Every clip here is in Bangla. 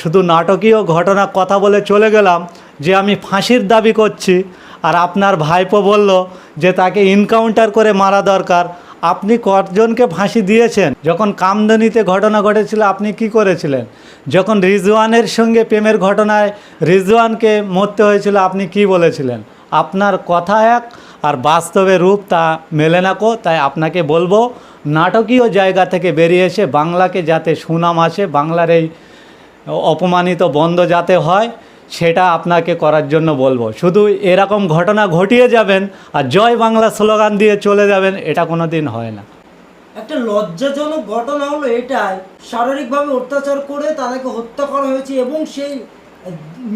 শুধু নাটকীয় ঘটনা কথা বলে চলে গেলাম, যে আমি ফাঁসির দাবি করছি। আর আপনার ভাইপো বলল যে তাকে ইনকাউন্টার করে মারা দরকার। আপনি কতজনকে ফাঁসি দিয়েছেন? যখন কামদনিতে ঘটনা ঘটেছিল, আপনি কি করেছিলেন? যখন রিজওয়ানের সঙ্গে প্রেমের ঘটনায় রিজওয়ানকে মরতে হয়েছিল, আপনি কি বলেছিলেন? আপনার কথা এক, আর বাস্তবে রূপ তা মেলে না কো। তাই আপনাকে বলব, নাটকীয় জায়গা থেকে বেরিয়ে এসে বাংলাকে যাতে সুনাম আসে, বাংলার এই অপমানিত বন্ধ যাতে হয়, সেটা আপনাকে করার জন্য বলব। শুধু এরকম ঘটনা ঘটিয়ে যাবেন আর জয় বাংলা স্লোগান দিয়ে চলে যাবেন, এটা কোনো দিন হয় না। একটা লজ্জাজনক ঘটনা হলো এটাই। শারীরিকভাবে অত্যাচার করে তাদেরকে হত্যা করা হয়েছে এবং সেই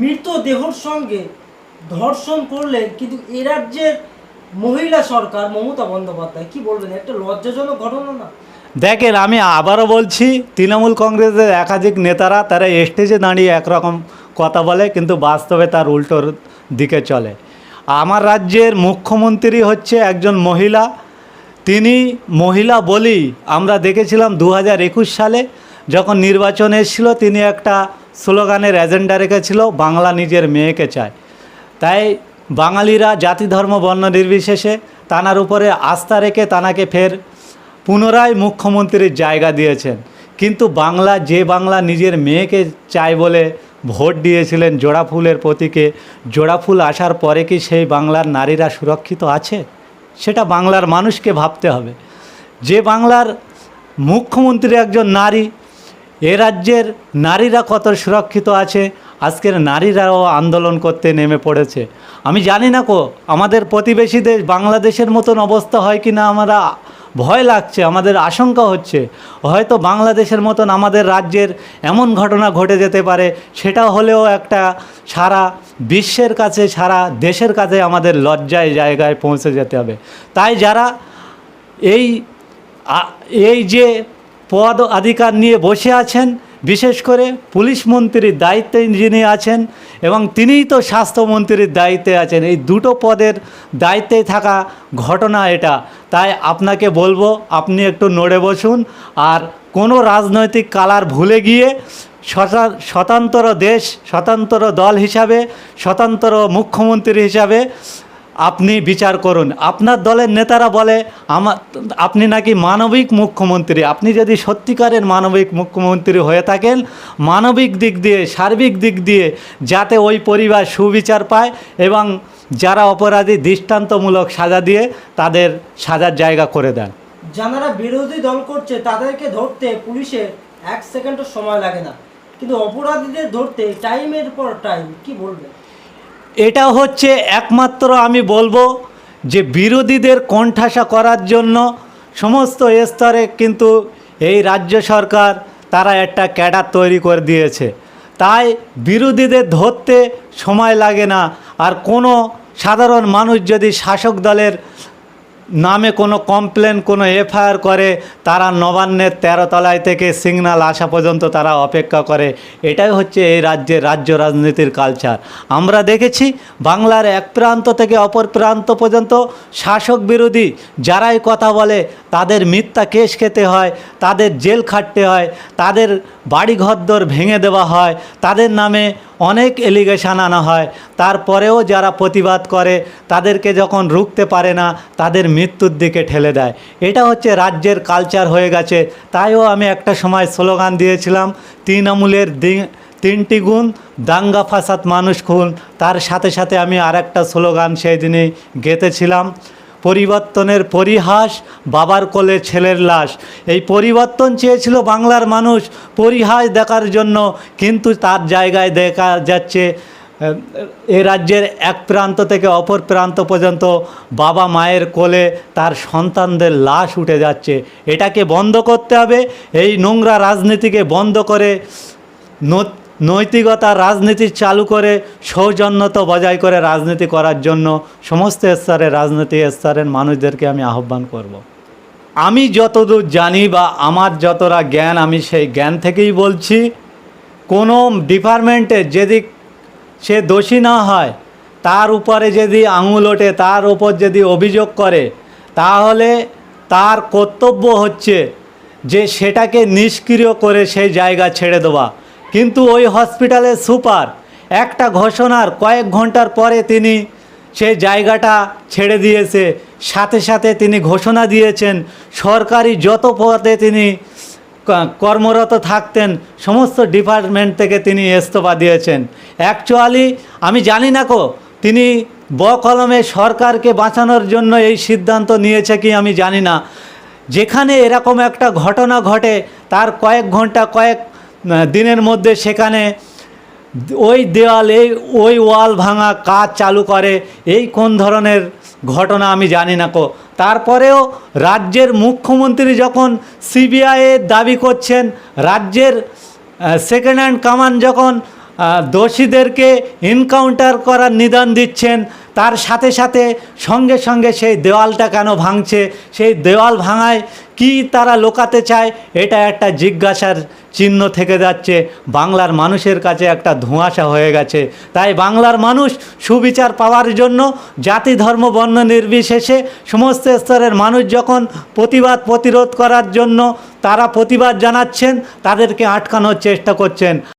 মৃত দেহর সঙ্গে ধর্ষণ করলে কিন্তু এ রাজ্যের মহিলা সরকার মমতা বন্দ্যোপাধ্যায়, কি বলবেন? একটা লজ্জাজনক ঘটনা না? দেখেন, আমি আবারও বলছি, তৃণমূল কংগ্রেসের একাধিক নেতারা তারা স্টেজে দাঁড়িয়ে একরকম কথা বলে, কিন্তু বাস্তবে তার উল্টোর দিকে চলে। আমার রাজ্যের মুখ্যমন্ত্রী হচ্ছে একজন মহিলা। তিনি মহিলা বলি আমরা দেখেছিলাম দু হাজার একুশ সালে যখন নির্বাচন এসেছিল, তিনি একটা স্লোগানের এজেন্ডা রেখেছিল, বাংলা নিজের মেয়েকে চায়। তাই বাঙালিরা জাতি, ধর্ম, বর্ণ নির্বিশেষে তানার উপরে আস্থা রেখে তানাকে ফের পুনরায় মুখ্যমন্ত্রীর জায়গা দিয়েছেন। কিন্তু বাংলা, যে বাংলা নিজের মেয়েকে চায় বলে ভোট দিয়েছিলেন জোড়া ফুলের প্রতীকে, জোড়া ফুল আসার পরে কি সেই বাংলার নারীরা সুরক্ষিত আছে? সেটা বাংলার মানুষকে ভাবতে হবে। যে বাংলার মুখ্যমন্ত্রী একজন নারী এ রাজ্যের নারীরা কত সুরক্ষিত আছে? আজকের নারীরাও আন্দোলন করতে নেমে পড়েছে। আমি জানি না কো, আমাদের প্রতিবেশী দেশ বাংলাদেশের মতন অবস্থা হয় কি না আমরা ভয় লাগছে, আমাদের আশঙ্কা হচ্ছে। হয়তো বাংলাদেশের মতন আমাদের রাজ্যের এমন ঘটনা ঘটে যেতে পারে, সেটা হলেও একটা সারা বিশ্বের কাছে, সারা দেশের কাছে আমাদের লজ্জায় জায়গায় পৌঁছে যেতে হবে। তাই যারা এই এই যে পদ অধিকার নিয়ে বসে আছেন, বিশেষ করে পুলিশ মন্ত্রীর দায়িত্বে যিনি আছেন এবং তিনিই তো স্বাস্থ্যমন্ত্রীর দায়িত্বে আছেন। এই দুটো পদের দায়িত্বে থাকা ঘটনা এটা। তাই আপনাকে বলব, আপনি একটু নড়ে বসুন আর কোনো রাজনৈতিক কালার ভুলে গিয়ে স্বতা- স্বতন্ত্র দেশ, স্বতন্ত্র দল হিসাবে, স্বতন্ত্র মুখ্যমন্ত্রী হিসাবে আপনি বিচার করুন। আপনার দলের নেতারা বলে আমার আপনি নাকি মানবিক মুখ্যমন্ত্রী। আপনি যদি সত্যিকারের মানবিক মুখ্যমন্ত্রী হয়ে থাকেন, মানবিক দিক দিয়ে, সার্বিক দিক দিয়ে যাতে ওই পরিবার সুবিচার পায় এবং যারা অপরাধী দৃষ্টান্তমূলক সাজা দিয়ে তাদের সাজার জায়গা করে দেন। যারা বিরোধী দল করছে, তাদেরকে ধরতে পুলিশের এক সেকেন্ডও সময় লাগে না। কিন্তু অপরাধীদের ধরতে টাইমের পর টাইম, কি বলবেন? এটা হচ্ছে একমাত্র আমি বলব যে বিরোধীদের কণ্ঠাসা করার জন্য সমস্ত স্তরে কিন্তু এই রাজ্য সরকার তারা একটা ক্যাডার তৈরি করে দিয়েছে। তাই বিরোধীদের ধরতে সময় লাগে না। আর কোনো সাধারণ মানুষ যদি শাসক দলের নামে কোনো কমপ্লেন কোনো এফআইআর করে, তারা নবান্নের তেরোতলায় থেকে সিগনাল আসা পর্যন্ত তারা অপেক্ষা করে। এটাই হচ্ছে এই রাজ্যের রাজ্য রাজনীতির কালচার আমরা দেখেছি বাংলার এক প্রান্ত থেকে অপর প্রান্ত পর্যন্ত শাসক বিরোধী যারাই কথা বলে, তাদের মিথ্যা কেস খেতে হয়, তাদের জেল খাটতে হয়, তাদের বাড়ি ঘরদোর ভেঙে দেওয়া হয়, তাদের নামে অনেক এলিগেশন আনা হয়। তারপরেও যারা প্রতিবাদ করে, তাদেরকে যখন রুখতে পারে না, তাদের মৃত্যুর দিকে ঠেলে দেয়। এটা হচ্ছে রাজ্যের কালচার হয়ে গেছে। তাইও আমি একটা সময় স্লোগান দিয়েছিলাম তৃণমূলের দি- তিনটি গুণ, দাঙ্গা ফাসাদ মানুষ খুন। তার সাথে সাথে আমি আর একটা স্লোগান সেই দিনেই গেতেছিলাম পরিবর্তনের পরিহাস, বাবার কোলে ছেলের লাশ। এই পরিবর্তন চেয়েছিল বাংলার মানুষ পরিহাস দেখার জন্য, কিন্তু তার জায়গায় দেখা যাচ্ছে, এ রাজ্যের এক প্রান্ত থেকে অপর প্রান্ত পর্যন্ত বাবা মায়ের কোলে তার সন্তানদের লাশ উঠে যাচ্ছে। এটাকে বন্ধ করতে হবে। এই নোংরা রাজনীতিকে বন্ধ করে নৈতিকতা, রাজনীতি চালু করে, সৌজন্যতা বজায় করে রাজনীতি করার জন্য সমস্ত স্তরের রাজনীতি স্তরের মানুষদেরকে আমি আহ্বান করব। আমি যতদূর জানি বা আমার যতটা জ্ঞান, আমি সেই জ্ঞান থেকেই বলছি, কোনো ডিপার্টমেন্টে যদি সে দোষী না হয়, তার উপরে যদি আঙুল ওঠে, তার উপর যদি অভিযোগ করে, তাহলে তার কর্তব্য হচ্ছে যে সেটাকে নিষ্ক্রিয় করে সেই জায়গা ছেড়ে দেওয়া কিন্তু ওই হসপিটালের সুপার একটা ঘোষণার কয়েক ঘণ্টার পরে তিনি সেই জায়গাটা ছেড়ে দিয়েছে। সাথে সাথে তিনি ঘোষণা দিয়েছেন, সরকারি যত পদে তিনি কর্মরত থাকতেন, সমস্ত ডিপার্টমেন্ট থেকে তিনি ইস্তফা দিয়েছেন। অ্যাকচুয়ালি আমি জানি না কো, তিনি ব কলমে সরকারকে বাঁচানোর জন্য এই সিদ্ধান্ত নিয়েছে কি আমি জানি না। যেখানে এরকম একটা ঘটনা ঘটে, তার কয়েক ঘণ্টা, কয়েক দিনের মধ্যে সেখানে ওই দেওয়াল, এই, ওই ওয়াল ভাঙা কাজ চালু করে। এই কোন ধরনের ঘটনা আমি জানি না কো। তারপরেও রাজ্যের মুখ্যমন্ত্রী যখন সিবিআইয়ের দাবি করছেন, রাজ্যের সেকেন্ড হ্যান্ড কামান যখন দোষীদেরকে এনকাউন্টার করার নিদান দিচ্ছেন তার সাথে সাথে সঙ্গে সঙ্গে সেই দেওয়ালটা কেন ভাঙছে? সেই দেওয়াল ভাঙায় কি তারা লোকাতে চায়? এটা একটা জিজ্ঞাসার চিহ্ন থেকে যাচ্ছে। বাংলার মানুষের কাছে একটা ধোঁয়াশা হয়ে গেছে। তাই বাংলার মানুষ সুবিচার পাওয়ার জন্য জাতি, ধর্ম, বর্ণ নির্বিশেষে সমস্ত স্তরের মানুষ যখন প্রতিবাদ, প্রতিরোধ করার জন্য তারা প্রতিবাদ জানাচ্ছেন, তাদেরকে আটকানোর চেষ্টা করছেন।